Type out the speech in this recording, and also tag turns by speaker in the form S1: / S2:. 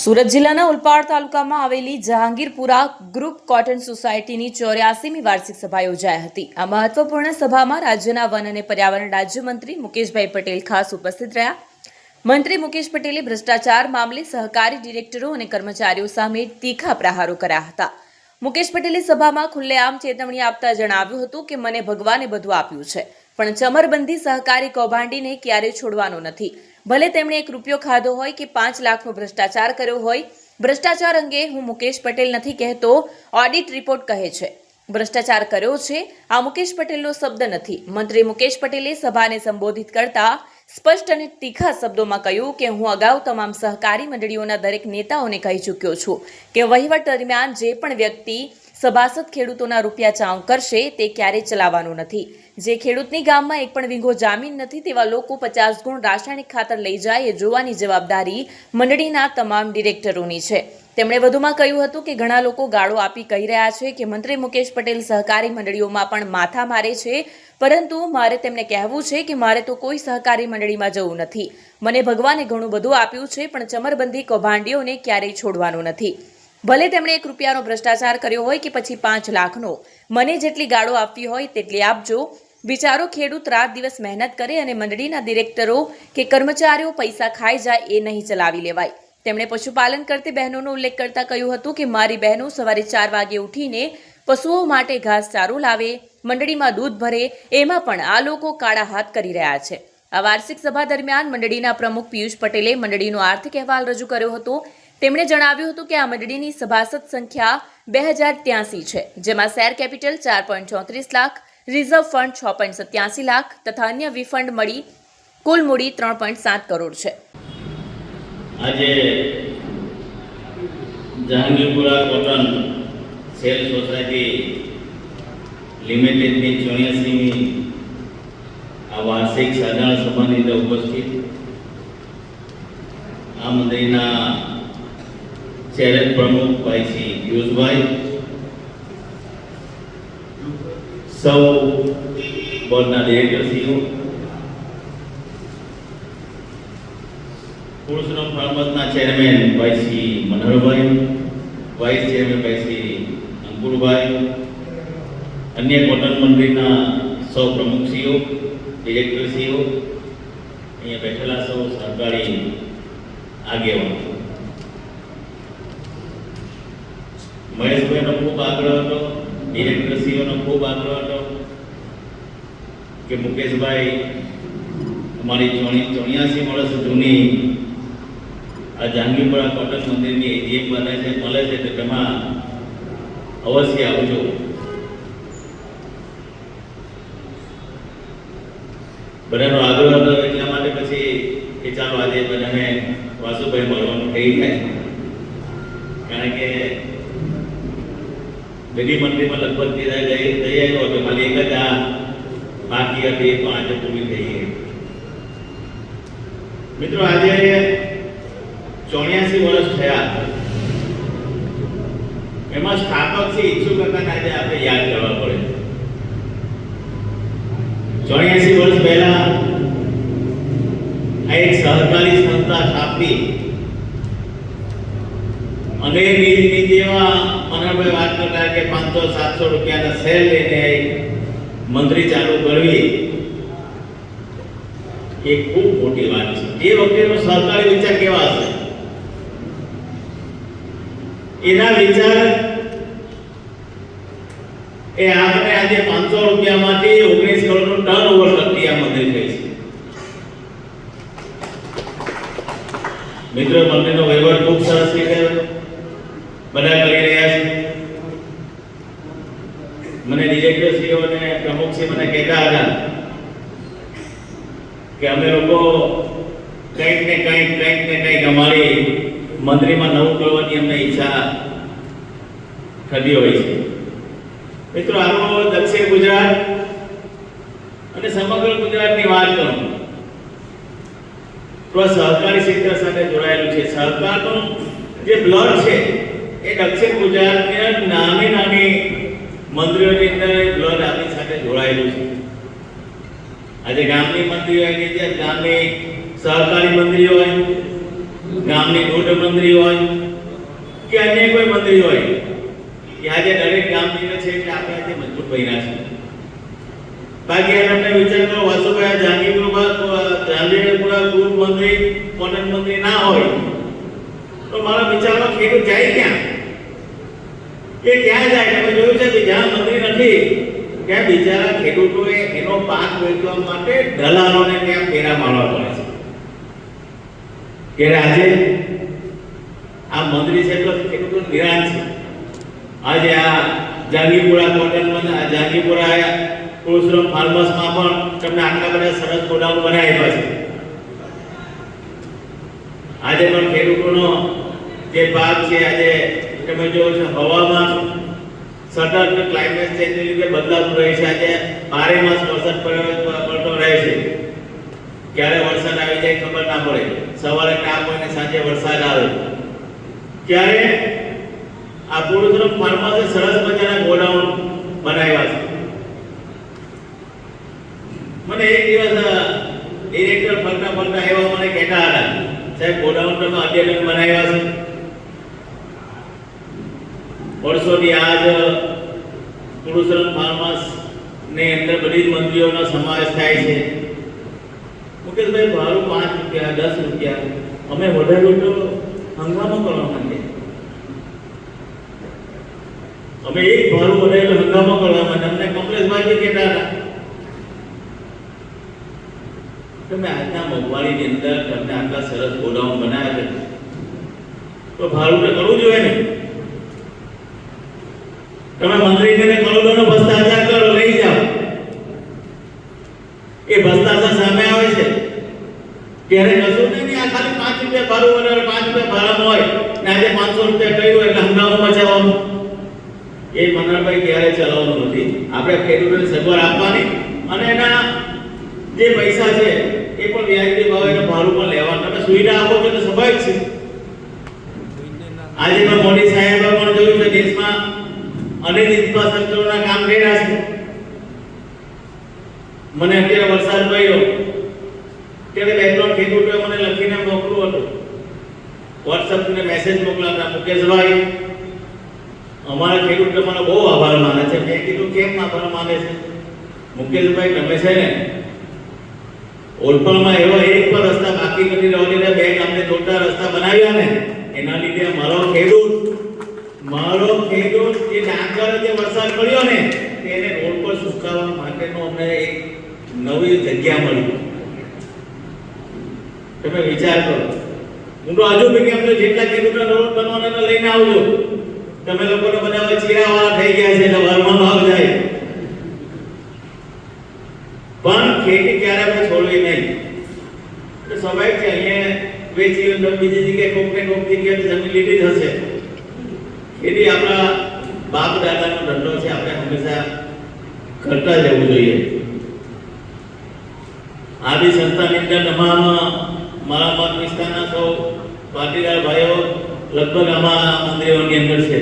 S1: સુરત જિલ્લાના ઉલપાડ તાલુકામાં આવેલી જહાંગીરપુરા ગ્રુપ કોટન સોસાયટીની ચોર્યાસીમી વાર્ષિક સભા યોજાઈ હતી. આ મહત્વપૂર્ણ સભામાં રાજ્યના વન અને પર્યાવરણ રાજ્યમંત્રી મુકેશભાઈ પટેલ ખાસ ઉપસ્થિત રહ્યા. મંત્રી મુકેશ પટેલે ભ્રષ્ટાચાર મામલે સહકારી ડિરેક્ટરો અને કર્મચારીઓ સામે તીખા પ્રહારો કર્યા હતા. મુકેશ પટેલે સભામાં ખુલ્લેઆમ ચેતવણી આપતા જણાવ્યું હતું કે, મને ભગવાને બધું આપ્યું છે, પણ ચમરબંધી સહકારી કૌભાંડીને ક્યારેય છોડવાનો નથી. ભલે તેમણે એક રૂપિયો ખાધો હોય કે પાંચ લાખનો ભ્રષ્ટાચાર કર્યો હોય, ભ્રષ્ટાચાર અંગે હું મુકેશ પટેલ નથી કહેતો ઓડિટ રિપોર્ટ કહે છે. ભ્રષ્ટાચાર કર્યો છે, આ મુકેશ પટેલનો શબ્દ નથી. મંત્રી મુકેશ પટેલે સભાને સંબોધિત કરતા સ્પષ્ટ અને તીખા શબ્દોમાં કહ્યું કે હું અગાઉ તમામ સહકારી મંડળીઓના દરેક નેતાઓને કહી ચૂક્યો છું કે વહીવટ દરમિયાન જે પણ વ્યક્તિ સભાસદ ખેડૂતોના રૂપિયા ચાઉં કરશે તે ક્યારેય ચલાવવાનું નથી. જે ખેડૂતની ગામમાં એક પણ વિંગો જામીન નથી તેવા લોકો પચાસ ગુણ રાસાયણિક ખાતર લઈ જાય એ જોવાની જવાબદારી મંડળીના તમામ ડિરેક્ટરોની છે. તેમણે વધુમાં કહ્યું હતું કે ઘણા લોકો ગાળો આપી કહી રહ્યા છે કે મંત્રી મુકેશ પટેલ સહકારી મંડળીઓમાં પણ માથા મારે છે, પરંતુ મારે તેમને કહેવું છે કે મારે તો કોઈ સહકારી મંડળીમાં જવું નથી. મને ભગવાને ઘણું બધું આપ્યું છે, પણ ચમરબંધી કૌભાંડીઓને ક્યારેય છોડવાનું નથી. ભલે તેમણે એક રૂપિયાનો ભ્રષ્ટાચાર કર્યો હોય કે પછી પાંચ લાખનો. મને જેટલી ગાળો આપવી હોય તેટલી આપજો. વિચારો ખેડૂત રાત દિવસ મહેનત કરે અને મંડળીના ડિરેક્ટરો કે કર્મચારીઓ પૈસા ખાઈ જાય એ નહીં ચલાવી લેવાય. તેમણે પશુપાલન કરતી બહેનોનો ઉલ્લેખ કરતા કહ્યું હતું કે મારી બહેનો સવારે ચાર વાગે ઉઠીને પશુઓ માટે ઘાસચારો લાવે, મંડળીમાં દૂધ ભરે, એમાં પણ આ લોકો કાળા હાથ કરી રહ્યા છે. આ વાર્ષિક સભા દરમિયાન મંડળીના પ્રમુખ પિયુષ પટેલે મંડળીનો આર્થિક અહેવાલ રજૂ કર્યો હતો. તેમણે જણાવ્યું હતું કે આ મંડળીની સભાસદ સંખ્યા બે હજાર ત્યાસી છે, જેમાં શેર કેપિટલ ચાર પોઈન્ટ ચોત્રીસ લાખ, રિઝર્વ ફંડ છ પોઈન્ટ સત્યાસી લાખ તથા અન્ય વિફંડ મળી કુલ મૂડી ત્રણ પોઈન્ટ સાત કરોડ છે.
S2: આજે જહાંગીરપુરા કોટન સેલ સોસાયટી લિમિટેડની ચોર્યાસીમી આ વાર્ષિક સાધારણ સભાની અંદર ઉપસ્થિત. આ મંદિરના ચેરન પ્રમુખ ભાઈ શ્રી પિયુષભાઈ. સૌ બોર્ડના ડિરેક્ટરશ્રીઓ પુરુષોત્તમ ફાર્મસના ચેરમેન ભાઈ શ્રી મનોહરભાઈ વાઇસ ચેરમેન ભાઈ શ્રી અંકુરભાઈ, અન્ય કોટન મંડળીના સૌ પ્રમુખશ્રીઓ ડિરેક્ટરશ્રીઓ અહીંયા બેઠેલા સૌ સરકારી આગેવાનો. મહેશભાઈનો ખૂબ આગ્રહ હતો ડિરેક્ટરશ્રીઓનો ખૂબ આગ્રહ હતો કે મુકેશભાઈ અમારી ચોણી ચોર્યાસી વર્ષ જૂની આ જહાંગીરપુરા કોટન મંદિરની એજીએમ બને છે, મળે છે તો તેમાં અવશ્ય આવજો. બધાનો આગ્રહ હતો એટલા માટે પછી કે ચાલો આજે બધાને વાસુભાઈ મળવાનું થઈ જાય કારણ કે બધી મંદિરમાં લગભગ તે જઈ જઈ આવ્યો હતો, ખાલી એક જ આ બાકી હતી એ પણ આજે પૂરી થઈ ગઈ. મિત્રો, આજે એમાં સ્થાપક છે, ઈચ્છુક હતા આજે આપણે યાદ કરવા પડે. ચોર્યાસી વર્ષ પહેલા આ એક સહકારી સંસ્થા સ્થાપી. અને એની જેવા મનોભાઈ વાત કરતા કે પાંચસો, સાતસો રૂપિયાના સેલ લઈને મંત્રી ચાલુ કરવી, એ ખૂબ મોટી વાત છે. એ વખતેનો સહકારી વિચાર કેવા હશે? એના વિચાર એ આપણે આજે પાંચસો રૂપિયામાંથી ઓગણીસ કરોડનું ટર્ન ઓવર મંદિર થઈ છે. મિત્રો મંદિરનો વહીવટ ખૂબ સરસ રીતે બધા કરી રહ્યા છે. મને ડિરેક્ટરશ્રીઓ અને પ્રમુખશ્રી મને કહેતા હતા કે અમે લોકો કંઈક ને કંઈક કંઈક ને કંઈક અમારી મંત્રીમાં નવું કરવાની અમને ઈચ્છા થતી હોય છે. મિત્રો, આનો દક્ષિણ ગુજરાત અને સમગ્ર ગુજરાતની વાત કરું. તો સહકારી ક્ષેત્ર સાથે જોડાયેલું છે. સહકારનું જે બ્લડ છે, એ દક્ષિણ ગુજરાતની નાની નાની મંદિરોની અંદર બ્લડ આપણી સાથે જોડાયેલું છે. આજે ગામની મંદિર હોય કે ગામની સહકારી મંદિરો હોય ગામની દોઢ મંત્રી હોય કે અન્ય કોઈ મંત્રી હોય કે આજે દરેક ગામની છે એટલે આપણે આજે મજબૂત બન્યા છે. બાકી આપણે વિચાર કરો વાસુભાઈ જહાંગીરપુરા જહાંગીરપુરા ગૃહ મંત્રી કોટન મંત્રી ના હોય, તો મારા વિચારમાં ખેડૂત જાય ક્યાં? કે ક્યાં જાય? તમે જોયું છે કે જ્યાં મંત્રી નથી, ત્યાં બિચારા ખેડૂતોએ એનો પાક વેચવા માટે દલાલોને ત્યાં ફેરા મારવા પડે છે. કે આજે આ મંદિર છે તો ખેડૂતો નિરાશ છે. આજે આ જાંગીપુરા કોટનમાં આ જાંગીપુરા પુરુષોત્તમ ફાર્મસમાં પણ તમને આટલા બધા સરસ ગોડાઉન બનાવ્યા છે. આજે પણ ખેડૂતોનો જે પાક છે, આજે તમે જોવો છો હવામાન સતત ક્લાઇમેટ ચેન્જને લીધે બદલાતું રહે છે. આજે બારે માસ વરસાદ પડ્યો- ક્યારે વરસાદ આવી જાય ખબર ના પડે. સવારે કામ હોય ને સાંજે વરસાદ આવે. ત્યારે આ પુરુષોત્તમ ફાર્મર્સે સરસ મજાના ગોડાઉન બનાવ્યા છે. મને એક દિવસ ડિરેક્ટર ફરતા ફરતા એવા મને કહેતા હતા, સાહેબ ગોડાઉન તમે અદ્યતન બનાવ્યા છે. વર્ષોથી આજ પુરુષોત્તમ ફાર્માસની અંદર બધી જ મંત્રીઓનો સમાવેશ થાય છે. મુકેશભાઈ ભાડું પાંચ રૂપિયા, દસ રૂપિયા. અમે વધારે તો હંગામો કરવા માંગીએ. અમે એક ભાડું વધારે હંગામો કરવા માંગે અમને કમલેશભાઈ કહેતા હતા. તમે આજના મોંઘવારીની અંદર તમને આટલા સરસ ગોડાઉન બનાવ્યા છે. તો ભાડું કરવું જોઈએ ને? તમે મંત્રીને કરોડોનો ભ્રષ્ટાચાર કરો લઈ જાઓ એ ભ્રષ્ટાચાર સામે આવે છે ચલાવવાનું નથી. આપવાની અને એના જે પૈસા ભાડું પણ લેવાનું. તમે સુવિધા આપો છો તો સ્વાભાવિક છે. આજે પણ મોદી સાહેબે પણ જોયું છે, દેશમાં અનેક ઇન્ફ્રાસ્ટ્રક્ચરના કામ થઈ છે. મને અત્યારે વરસાદ પડ્યો. ત્યારે બે ત્રણ ખેડૂતોએ મને લખીને વોટ્સઅપ ને મેસેજ મોકલાવતા મુકેશભાઈ, અમારા ખેડૂત તમારો બહુ આભાર માને છે. મેં કીધું, કેમ આભાર માને છે? મુકેશભાઈ, તમે છે ને ઓલપણમાં એવો એક પણ રસ્તા બાકી નથી રહેવા દીધા બે ગામને જોડતા રસ્તા બનાવ્યા ને, એના લીધે મારો ખેડૂત મારો ખેડૂત જે ડાંગર જે વરસાદ પડ્યો ને, તેને રોડ પર સુકાવવા માટેનો અમને એક નવી જગ્યા મળી. તમે વિચાર કરો. હું તો હજુ બી કેમ જેટલા ખેડૂતો રોડ બનવાના લઈને આવજો તમે લોકોને બધા હવે ચીરાવાળા થઈ ગયા છે, એટલે વરમાં ભાવ જાય. પણ ખેતી ક્યારે આપણે છોડવી નહીં. તો સ્વાભાવિક છે, અહીંયા વેચી તો બીજી જગ્યાએ કોક ને કોક જગ્યાએ જમીન લીધી હશે. ખેતી આપણા બાપ દાદાનો ધંધો છે, આપણે હંમેશા કરતા જવું જોઈએ. આદિ સંસ્થાની અંદર તમામ મારા મત વિસ્તારના સૌ પાટીદાર ભાઈઓ લગભગ આમાં મંદિરોની અંદર છે.